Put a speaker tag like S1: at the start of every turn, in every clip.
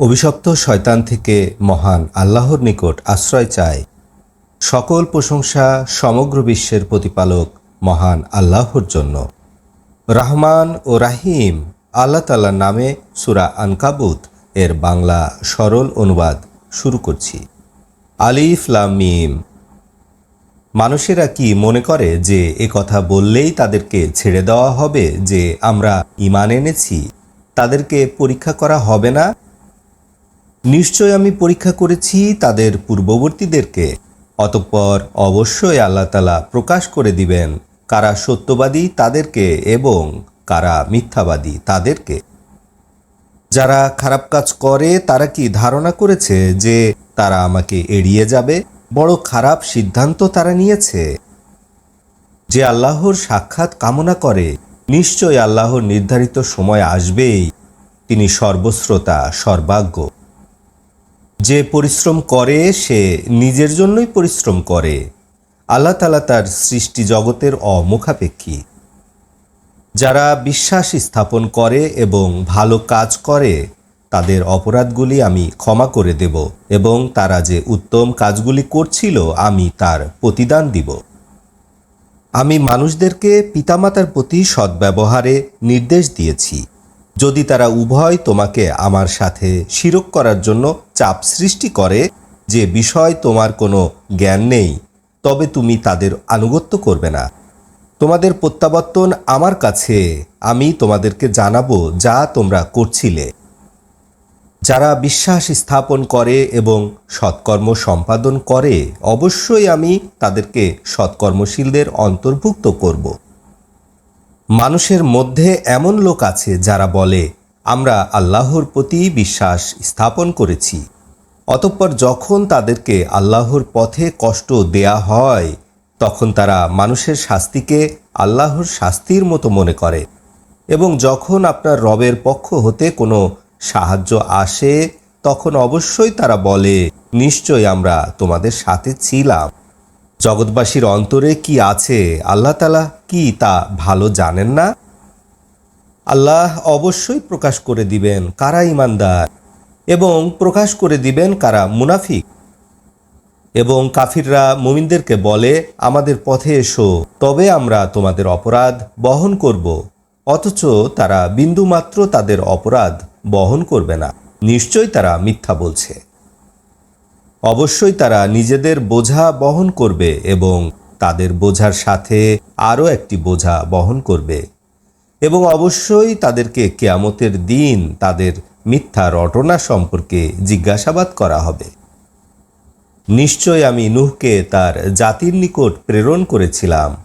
S1: অভিশপ্ত শয়তান থেকে মহান আল্লাহর নিকট আশ্রয় চায়। সকল প্রশংসা সমগ্র বিশ্বের প্রতিপালক মহান আল্লাহর জন্য। রহমান ও রাহিম আল্লাহ তাল্লার নামে সুরা আনকাবুত এর বাংলা সরল অনুবাদ শুরু করছি। আলিফ মিম। মানুষেরা কি মনে করে যে এ কথা বললেই তাদেরকে ছেড়ে দেওয়া হবে যে আমরা ইমান এনেছি? তাদেরকে পরীক্ষা করা হবে না? নিশ্চয় আমি পরীক্ষা করেছি তাদের পূর্ববর্তীদেরকে। অতঃপর অবশ্যই আল্লাহ তালা প্রকাশ করে দিবেন কারা সত্যবাদী তাদেরকে এবং কারা মিথ্যাবাদী তাদেরকে। যারা খারাপ কাজ করে, তারা কি ধারণা করেছে যে তারা আমাকে এড়িয়ে যাবে? বড় খারাপ সিদ্ধান্ত তারা নিয়েছে। যে আল্লাহর সাক্ষাৎ কামনা করে, নিশ্চয় আল্লাহর নির্ধারিত সময় আসবেই। তিনি সর্বশ্রোতা সর্বাজ্ঞ যে পরিশ্রম করে, সে নিজের জন্যই পরিশ্রম করে। আল্লাহ তালা তার সৃষ্টি জগতের অমুখাপেক্ষী। যারা বিশ্বাস স্থাপন করে এবং ভালো কাজ করে, তাদের অপরাধগুলি আমি ক্ষমা করে দেব এবং তারা যে উত্তম কাজগুলি করছিল, আমি তার প্রতিদান দিব। আমি মানুষদেরকে পিতামাতার প্রতি সদ্ব্যবহারে নির্দেশ দিয়েছি। যদি তারা উভয় তোমাকে আমার সাথে শিরক করার জন্য চাপ সৃষ্টি করে, যে বিষয় তোমার কোনো জ্ঞান নেই, তবে তুমি তাদের আনুগত্য করবে না। তোমাদের প্রত্যাবর্তন আমার কাছে, আমি তোমাদেরকে জানাব যা তোমরা করছিলে। যারা বিশ্বাস স্থাপন করে এবং সৎকর্ম সম্পাদন করে, অবশ্যই আমি তাদেরকে সৎকর্মশীলদের অন্তর্ভুক্ত করব। মানুষের মধ্যে এমন লোক আছে যারা বলে, আমরা আল্লাহর প্রতি বিশ্বাস স্থাপন করেছি। অতঃপর যখন তাদেরকে আল্লাহর পথে কষ্ট দেয়া হয়, তখন তারা মানুষের শাস্তিকে আল্লাহর শাস্তির মতো মনে করে। এবং যখন আপনার রবের পক্ষ হতে কোনো সাহায্য আসে, তখন অবশ্যই তারা বলে নিশ্চয় আমরা তোমাদের সাথে ছিলাম। জগৎবাসীর অন্তরে কি আছে? আল্লাহ তালা কি তা ভালো জানেন না? আল্লাহ অবশ্যই প্রকাশ করে দিবেন কারা ইমানদার এবং প্রকাশ করে দিবেন কারা মুনাফিক। এবং কাফিররা মুমিনদেরকে বলে, আমাদের পথে এসো, তবে আমরা তোমাদের অপরাধ বহন করব। অথচ তারা বিন্দুমাত্র তাদের অপরাধ বহন করবে না। নিশ্চয় তারা মিথ্যা বলছে। অবশ্যই তারা নিজেদের বোঝা বহন করবে এবং তাদের বোঝার সাথে আরও একটি বোঝা বহন করবে। এবং অবশ্যই তাদেরকে কেয়ামতের দিন তাদের মিথ্যা রটনা সম্পর্কে জিজ্ঞাসাবাদ করা হবে। নিশ্চয় আমি নুহকে তার জাতির নিকট প্রেরণ করেছিলাম।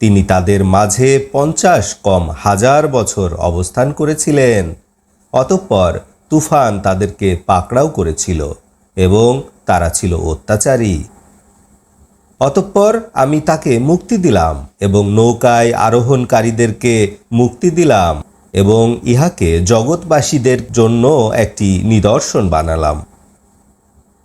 S1: তিনি তাদের মাঝে পঞ্চাশ কম হাজার বছর অবস্থান করেছিলেন। অতঃপর তুফান তাদেরকে পাকড়াও করেছিল এবং তারা ছিল অত্যাচারী। অতঃপর আমি তাকে মুক্তি দিলাম এবং নৌকায় আরোহণকারীদেরকে মুক্তি দিলাম এবং ইহাকে জগৎবাসীদের জন্য একটি নিদর্শন বানালাম।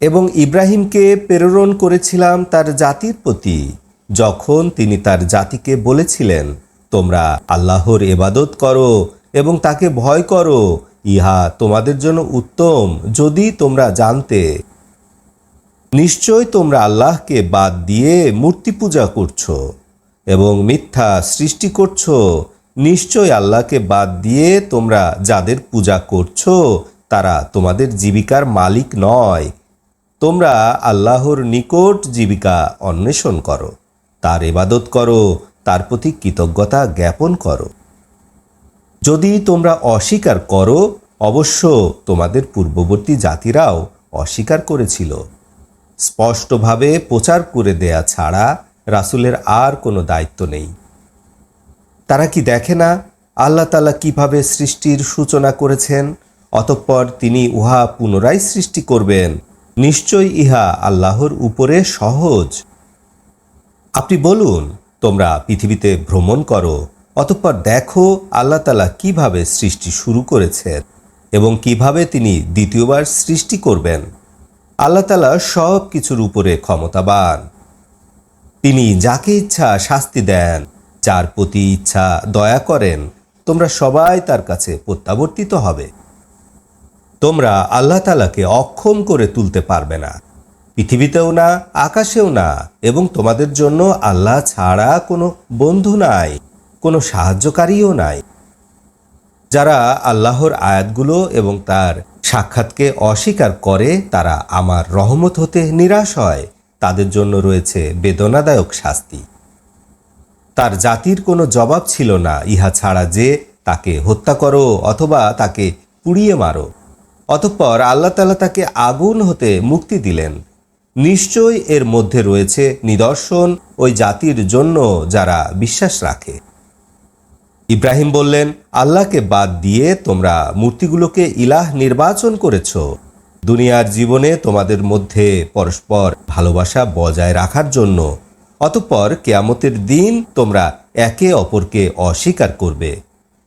S1: এবং ইব্রাহিমকে প্রেরণ করেছিলাম তার জাতির প্রতি। যখন তিনি তার জাতিকে বলেছিলেন, তোমরা আল্লাহর এবাদত করো এবং তাকে ভয় করো, ইহা তোমাদের জন্য উত্তম, যদি তোমরা জানতে নিশ্চয় তোমরা আল্লাহকে বাদ দিয়ে মূর্তি পূজা করছ এবং মিথ্যা সৃষ্টি করছ। নিশ্চয় আল্লাহকে বাদ দিয়ে তোমরা যাদের পূজা করছ, তারা তোমাদের জীবিকার মালিক নয়। তোমরা আল্লাহর নিকট জীবিকা অন্বেষণ করো, তার এবাদত করো, তার প্রতি কৃতজ্ঞতা জ্ঞাপন করো। যদি তোমরা অস্বীকার করো, অবশ্য তোমাদের পূর্ববর্তী জাতিরাও অস্বীকার করেছিল। স্পষ্টভাবে প্রচার করে দেয়া ছাড়া রাসুলের আর কোনো দায়িত্ব নেই। তারা কি দেখে না আল্লাহ তালা কীভাবে সৃষ্টির সূচনা করেছেন, অতঃপর তিনি উহা পুনরায় সৃষ্টি করবেন? নিশ্চয় ইহা আল্লাহর উপরে সহজ। আপনি বলুন, তোমরা পৃথিবীতে ভ্রমণ করো, অতঃপর দেখো আল্লাহ তালা কীভাবে সৃষ্টি শুরু করেছেন এবং কীভাবে তিনি দ্বিতীয়বার সৃষ্টি করবেন। আল্লাহ তালা সব কিছুর উপরে ক্ষমতাবান। তিনি যাকে ইচ্ছা শাস্তি দেন, যার প্রতি ইচ্ছা দয়া করেন, তোমরা সবাই তার কাছে প্রত্যাবর্তিত হবে। তোমরা আল্লাহ তালাকে অক্ষম করে তুলতে পারবে না। পৃথিবীতেও না, আকাশেও না, এবং তোমাদের জন্য আল্লাহ ছাড়া কোনো বন্ধু নাই, কোনো সাহায্যকারীও নাই। যারা আল্লাহর আয়াতগুলো এবং তার সাক্ষাৎকে অস্বীকার করে তারা আমার রহমত হতে নিরাশ হয়। তাদের জন্য রয়েছে বেদনাদায়ক শাস্তি। তার জাতির কোনো জবাব ছিল না। ইহা ছাড়া যে তাকে হত্যা করো অথবা তাকে পুড়িয়ে মারো। অতঃপর আল্লাহ তালা তাকে আগুন হতে মুক্তি দিলেন। নিশ্চয় এর মধ্যে রয়েছে নিদর্শন ওই জাতির জন্য যারা বিশ্বাস রাখে। ইব্রাহিম বললেন, আল্লাহকে বাদ দিয়ে তোমরা মূর্তিগুলোকে ইলাহ নির্বাচন করেছ। দুনিয়ার জীবনে তোমাদের মধ্যে পরস্পর ভালোবাসা বজায় রাখার জন্য। অতঃপর কেয়ামতের দিন তোমরা একে অপরকে অস্বীকার করবে,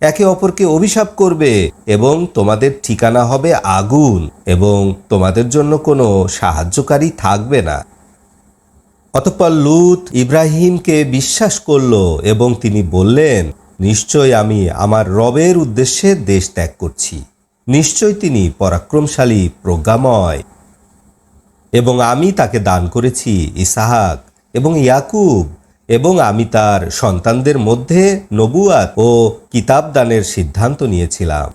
S1: একে অপরকে অভিশাপ করবে এবং তোমাদের ঠিকানা হবে আগুন এবং তোমাদের জন্য কোনো সাহায্যকারী থাকবে না। অতঃপর লুত ইব্রাহিমকে বিশ্বাস করল এবং তিনি বললেন নিশ্চয় আমি আমার রবের উদ্দেশ্যে দেশ ত্যাগ করছি। নিশ্চয় তিনি পরাক্রমশালী প্রজ্ঞাময়। এবং আমি তাকে দান করেছি ইসাহাক এবং ইয়াকুব এবং আমি তার সন্তানদের মধ্যে নবুয়াত ও কিতাব দানের সিদ্ধান্ত নিয়েছিলাম।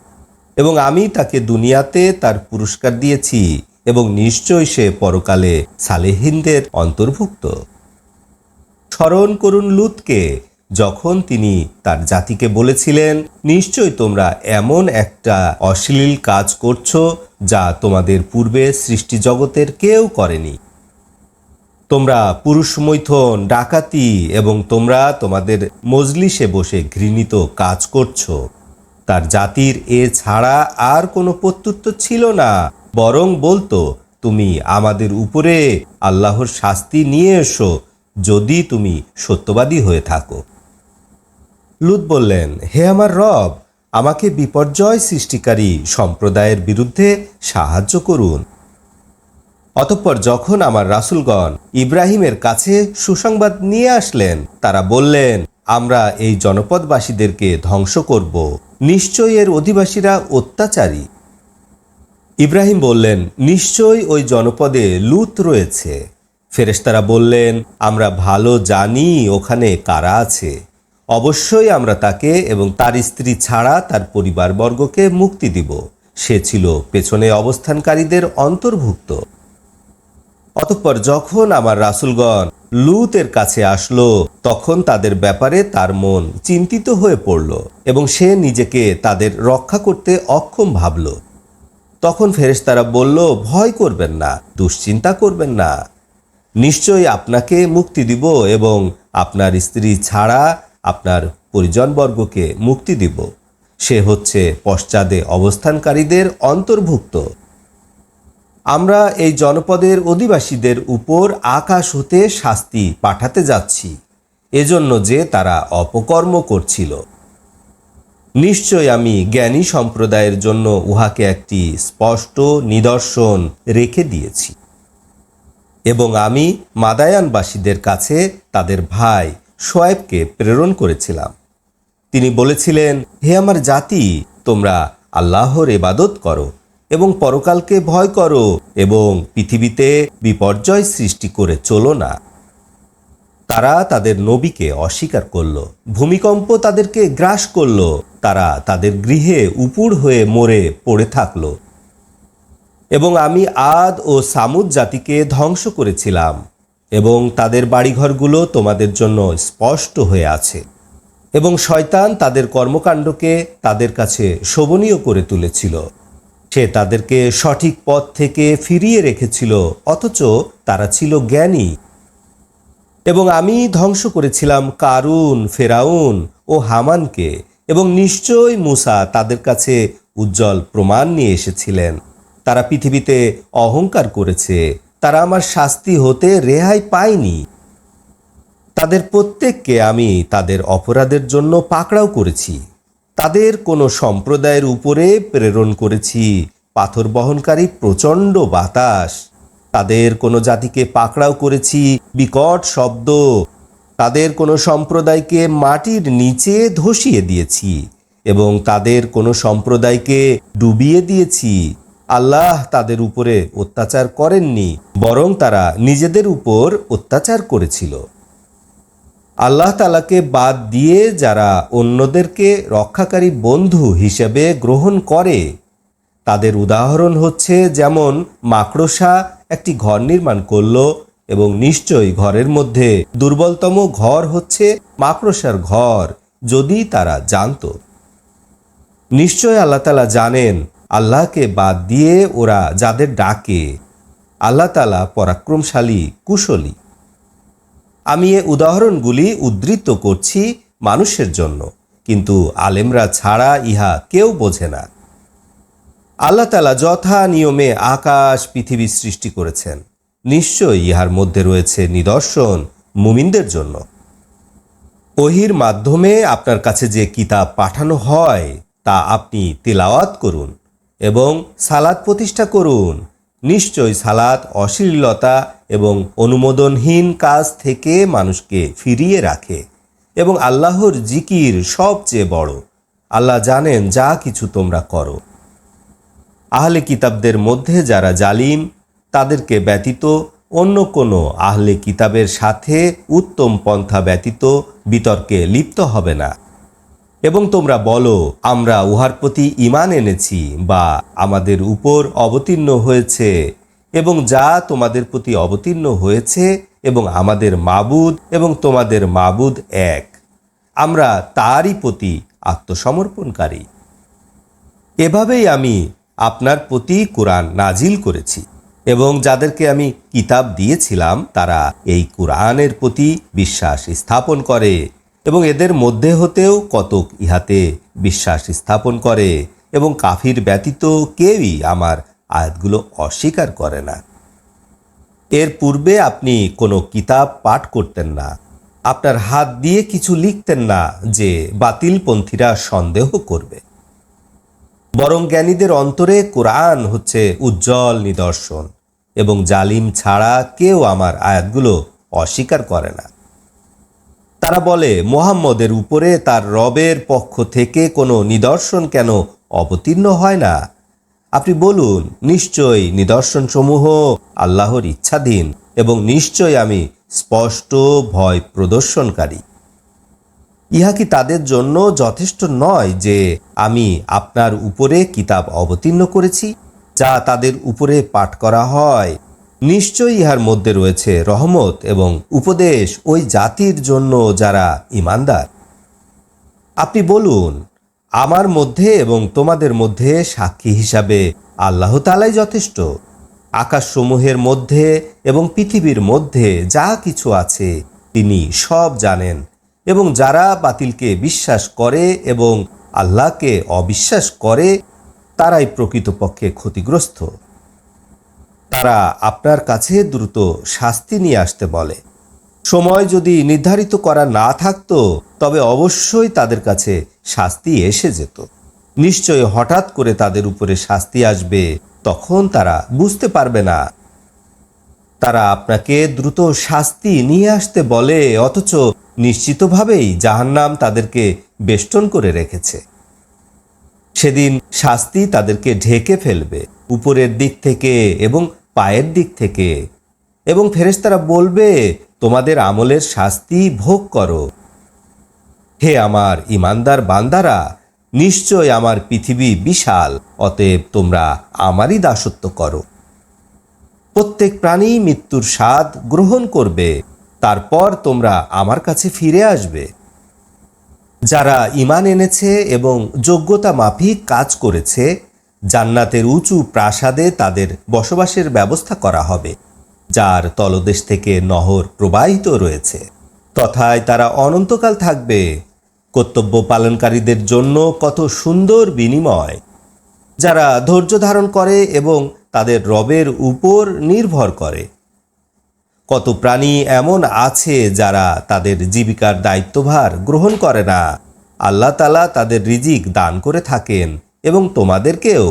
S1: এবং আমি তাকে দুনিয়াতে তার পুরস্কার দিয়েছি এবং নিশ্চয় সে পরকালে সালেহিনদের অন্তর্ভুক্ত। স্মরণ করুন লুতকে যখন তিনি তার জাতিকে বলেছিলেন নিশ্চয় তোমরা এমন একটা অশ্লীল কাজ করছ যা তোমাদের পূর্বে সৃষ্টি জগতের কেউ করেনি। তোমরা পুরুষ মৈথন, ডাকাতি এবং তোমরা তোমাদের মজলিসে বসে ঘৃণিত কাজ করছ। তার জাতির এ ছাড়া আর কোনো প্রত্যুত্তর ছিল না। বরং বলতো, তুমি আমাদের উপরে আল্লাহর শাস্তি নিয়ে এসো, যদি তুমি সত্যবাদী হয়ে থাকো। লুত বললেন, হে আমার রব, আমাকে বিপর্যয় সৃষ্টিকারী সম্প্রদায়ের বিরুদ্ধে সাহায্য করুন। অতঃপর যখন আমার রাসুলগণ ইব্রাহিমের কাছে সুসংবাদ নিয়ে আসলেন, তারা বললেন, আমরা এই জনপদবাসীদেরকে ধ্বংস করব। নিশ্চয় এর অধিবাসীরা অত্যাচারী। ইব্রাহিম বললেন নিশ্চয় ওই জনপদে লুত রয়েছে। ফেরেশতারা বললেন, আমরা ভালো জানি ওখানে কারা আছে। অবশ্যই আমরা তাকে এবং তার স্ত্রী ছাড়া তার পরিবারবর্গকে মুক্তি দিব। সে ছিল পেছনে অবস্থানকারীদের অন্তর্ভুক্ত। অতঃপর যখন আমার রাসুলগণ লুতের কাছে আসলো, তখন তাদের ব্যাপারে তার মন চিন্তিত হয়ে পড়ল এবং সে নিজেকে তাদের রক্ষা করতে অক্ষম ভাবল। তখন ফেরেশতারা বলল, ভয় করবেন না, দুশ্চিন্তা করবেন না। নিশ্চয়ই আপনাকে মুক্তি দিব এবং আপনার স্ত্রী ছাড়া আপনার পরিজনবর্গকে মুক্তি দিব। সে হচ্ছে পশ্চাদে অবস্থানকারীদের অন্তর্ভুক্ত। আমরা এই জনপদের অধিবাসীদের উপর আকাশ হতে শাস্তি পাঠাতে যাচ্ছি। এজন্য যে তারা অপকর্ম করছিল। নিশ্চয় আমি জ্ঞানী সম্প্রদায়ের জন্য উহাকে একটি স্পষ্ট নিদর্শন রেখে দিয়েছি। এবং আমি মাদায়ানবাসীদের কাছে তাদের ভাই সোয়েবকে প্রেরণ করেছিলাম। তিনি বলেছিলেন, হে আমার জাতি, তোমরা আল্লাহর এবাদত করো এবং পরকালকে ভয় করো এবং পৃথিবীতে বিপর্যয় সৃষ্টি করে চলো না। তারা তাদের নবীকে অস্বীকার করল, ভূমিকম্প তাদেরকে গ্রাস করল, তারা তাদের গৃহে উপুড় হয়ে মরে পড়ে থাকল এবং আমি আদ ও সামুদ জাতিকে ধ্বংস করেছিলাম। এবং তাদের বাড়িঘরগুলো তোমাদের জন্য স্পষ্ট হয়ে আছে। এবং শয়তান তাদের কর্মকাণ্ডকে তাদের কাছে শোভনীয় করে তুলেছিল। সে তাদেরকে সঠিক পথ থেকে ফিরিয়ে রেখেছিল, অথচ তারা ছিল জ্ঞানী। এবং আমি ধ্বংস করেছিলাম কারুন, ফেরাউন ও হামানকে, এবং নিশ্চয় মুসা তাদের কাছে উজ্জ্বল প্রমাণ নিয়ে এসেছিলেন। তারা পৃথিবীতে অহংকার করেছে তারা আমার শাস্তি হতে রেহাই পায়নি। তাদের প্রত্যেককে আমি তাদের অপরাধের জন্য পাকড়াও করেছি। তাদের কোনো সম্প্রদায়ের উপরে প্রেরণ করেছি। পাথর বহনকারী প্রচণ্ড বাতাস। তাদের কোনো জাতিকে পাকড়াও করেছি। বিকট শব্দ। তাদের কোনো সম্প্রদায়কে মাটির নিচে ধসিয়ে দিয়েছি। এবং তাদের কোনো সম্প্রদায়কে ডুবিয়ে দিয়েছি। আল্লাহ তাদের উপরে অত্যাচার করেননি, বরং তারা নিজেদের উপর অত্যাচার করেছিল। আল্লাহ তালাকে বাদ দিয়ে যারা অন্যদেরকে রক্ষাকারী বন্ধু হিসেবে গ্রহণ করে, তাদের উদাহরণ হচ্ছে যেমন মাকড়সা একটি ঘর নির্মাণ করল এবং নিশ্চয়ই ঘরের মধ্যে দুর্বলতম ঘর হচ্ছে মাকড়সার ঘর, যদি তারা জানতো। নিশ্চয় আল্লাহ তালা জানেন আল্লাহকে বাদ দিয়ে ওরা যাদের ডাকে, আল্লাহ তালা পরাক্রমশালী, কুশলী। আমি এ উদাহরণগুলি উদ্ধৃত করছি মানুষের জন্য, কিন্তু আলেমরা ছাড়া ইহা কেউ বোঝে না। আল্লাহ তালা যথা নিয়মে আকাশ, পৃথিবী সৃষ্টি করেছেন। নিশ্চয়ই ইহার মধ্যে রয়েছে নিদর্শন মুমিনদের জন্য। ওহির মাধ্যমে আপনার কাছে যে কিতাব পাঠানো হয়, তা আপনি তেলাওয়াত করুন। এবং সালাদ প্রতিষ্ঠা করুন। নিশ্চয় সালাত অশ্লীলতা এবং অনুমোদনহীন কাজ থেকে মানুষকে ফিরিয়ে রাখে এবং আল্লাহর জিকির সবচেয়ে বড়। আল্লাহ জানেন যা কিছু তোমরা করো। আহলে কিতাবদের মধ্যে যারা জালিম, তাদেরকে ব্যতীত অন্য কোনো আহলে কিতাবের সাথে উত্তম পন্থা ব্যতীত বিতর্কে লিপ্ত হবে না। এবং তোমরা বলো, আমরা উহার প্রতি ইমান এনেছি বা আমাদের উপর অবতীর্ণ হয়েছে এবং যা তোমাদের প্রতি অবতীর্ণ হয়েছে এবং আমাদের মাবুদ এবং তোমাদের মাবুদ এক। আমরা তারই প্রতি আত্মসমর্পণকারী। এভাবেই আমি আপনার প্রতি কোরআন নাজিল করেছি এবং যাদেরকে আমি কিতাব দিয়েছিলাম, তারা এই কোরআনের প্রতি বিশ্বাস স্থাপন করে। এবং এদের মধ্যে হতেও কতক ইহাতে বিশ্বাস স্থাপন করে এবং কাফির ব্যতীত কেউই আমার আয়াতগুলো অস্বীকার করে না। এর পূর্বে আপনি কোনো কিতাব পাঠ করতেন না। আপনার হাত দিয়ে কিছু লিখতেন না যে বাতিলপন্থীরা সন্দেহ করবে। বরং জ্ঞানীদের অন্তরে কোরআন হচ্ছে উজ্জ্বল নিদর্শন এবং জালিম ছাড়া কেউ আমার আয়াতগুলো অস্বীকার করে না। তারা বলে, মোহাম্মদের উপরে তার রবের পক্ষ থেকে কোনো নিদর্শন কেন অবতীর্ণ হয় না? আপনি বলুন, নিশ্চয়ই নিদর্শনসমূহ আল্লাহর ইচ্ছাধীন এবং নিশ্চয় আমি স্পষ্ট ভয় প্রদর্শনকারী। ইহা কি তাদের জন্য যথেষ্ট নয় যে আমি আপনার উপরে কিতাব অবতীর্ণ করেছি, যা তাদের উপরে পাঠ করা হয়? নিশ্চয়ই ইহার মধ্যে রয়েছে রহমত এবং উপদেশ ওই জাতির জন্য যারা ইমানদার। আপনি বলুন, আমার মধ্যে এবং তোমাদের মধ্যে সাক্ষী হিসাবে আল্লাহ তালাই যথেষ্ট। আকাশসমূহের মধ্যে এবং পৃথিবীর মধ্যে যা কিছু আছে, তিনি সব জানেন এবং যারা বাতিলকে বিশ্বাস করে এবং আল্লাহকে অবিশ্বাস করে, তারাই প্রকৃতপক্ষে ক্ষতিগ্রস্ত। তারা আপনার কাছে দ্রুত শাস্তি নিয়ে আসতে বলে। সময় যদি নির্ধারিত করা না থাকতো, তবে অবশ্যই তাদের কাছে শাস্তি এসে যেত। নিশ্চয় হঠাৎ করে তাদের উপরে শাস্তি আসবে, তখন তারা বুঝতে পারবে না। তারা আপনাকে দ্রুত শাস্তি নিয়ে আসতে বলে, অথচ নিশ্চিতভাবেই জাহান্নাম তাদেরকে বেষ্টন করে রেখেছে। সেদিন শাস্তি তাদেরকে ঢেকে ফেলবে, উপরের দিক থেকে এবং পায়ের দিক থেকে। এবং ফেরেশতারা বলবে, তোমাদের আমলের শাস্তি ভোগ করো। হে আমার ইমানদার বান্দারা, নিশ্চয় আমার পৃথিবী বিশাল, অতএব তোমরা আমারই দাসত্ব করো। প্রত্যেক প্রাণী মৃত্যুর স্বাদ গ্রহণ করবে, তারপর তোমরা আমার কাছে ফিরে আসবে। যারা ইমান এনেছে এবং যোগ্যতা মাফিক কাজ করেছে জান্নাতের উঁচু প্রাসাদে তাদের বসবাসের ব্যবস্থা করা হবে, যার তলদেশ থেকে নহর প্রবাহিত রয়েছে। তথায় তারা অনন্তকাল থাকবে। কর্তব্য পালনকারীদের জন্য কত সুন্দর বিনিময়। যারা ধৈর্য ধারণ করে এবং তাদের রবের উপর নির্ভর করে। কত প্রাণী এমন আছে যারা তাদের জীবিকার দায়িত্বভার গ্রহণ করে না। আল্লাহ তালা তাদের রিজিক দান করে থাকেন। এবং তোমাদেরকেও।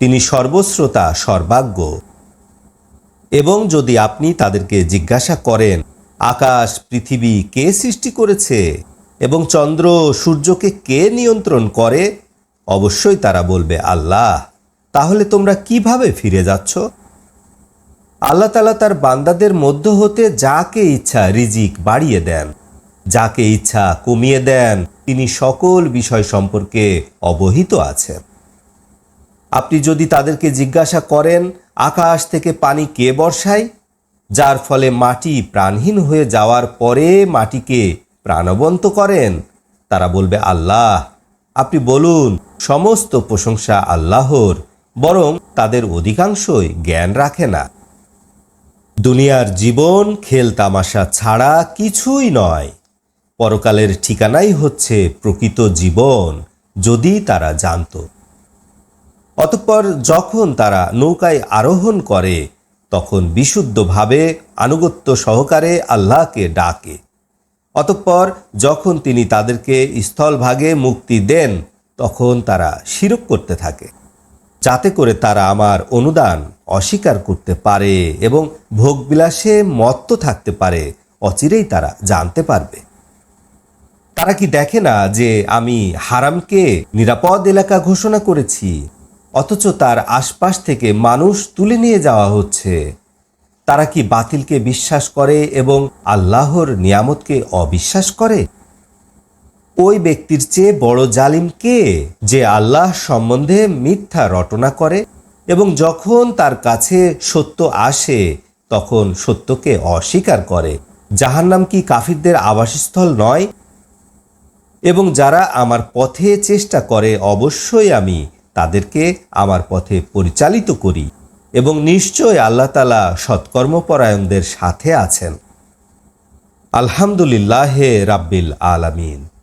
S1: তিনি সর্বশ্রোতা সর্বাজ্ঞ এবং যদি আপনি তাদেরকে জিজ্ঞাসা করেন, আকাশ, পৃথিবী কে সৃষ্টি করেছে এবং চন্দ্র, সূর্যকে কে নিয়ন্ত্রণ করে, অবশ্যই তারা বলবে, আল্লাহ, তাহলে তোমরা কীভাবে ফিরে যাচ্ছ? আল্লাহ তালা তার বান্দাদের মধ্য হতে যাকে ইচ্ছা রিজিক বাড়িয়ে দেন, যাকে ইচ্ছা কমিয়ে দেন তিনি সকল বিষয় সম্পর্কে অবহিত আছেন। আপনি যদি তাদেরকে জিজ্ঞাসা করেন, আকাশ থেকে পানি কে বর্ষায়? যার ফলে মাটি প্রাণহীন হয়ে যাওয়ার পরে মাটিকে প্রাণবন্ত করেন। তারা বলবে, আল্লাহ, আপনি বলুন, সমস্ত প্রশংসা আল্লাহর, বরং তাদের অধিকাংশই জ্ঞান রাখে না। দুনিয়ার জীবন খেল তামাশা ছাড়া কিছুই নয়। পরকালের ঠিকানাই হচ্ছে প্রকৃত জীবন, যদি তারা জানত। অতঃপর যখন তারা নৌকায় আরোহণ করে, তখন বিশুদ্ধভাবে আনুগত্য সহকারে আল্লাহকে ডাকে। অতঃপর যখন তিনি তাদেরকে স্থলভাগে মুক্তি দেন, তখন তারা শিরক করতে থাকে, যাতে করে তারা আমার অনুদান অস্বীকার করতে পারে এবং ভোগবিলাসে মত্ত থাকতে পারে, অচিরেই তারা জানতে পারবে। তারা কি দেখে না যে আমি হারামকে নিরাপদ এলাকা ঘোষণা করেছি? অথচ তার আশপাশ থেকে মানুষ তুলে নিয়ে যাওয়া হচ্ছে। তারা কি বাতিলকে বিশ্বাস করে এবং আল্লাহর নিয়ামতকে অবিশ্বাস করে? ওই ব্যক্তির চেয়ে বড় জালিম কে যে আল্লাহ সম্বন্ধে মিথ্যা রটনা করে এবং যখন তার কাছে সত্য আসে, তখন সত্যকে অস্বীকার করে? জাহান্নাম কি কাফিরদের আবাসস্থল নয় এবং যারা আমার পথে চেষ্টা করে, অবশ্যই আমি তাদেরকে আমার পথে পরিচালিত করি এবং নিশ্চয় আল্লাহ তালা সৎকর্মপরায়ণদের সাথে আছেন। আলহামদুলিল্লাহ রাব্বিল আলামিন।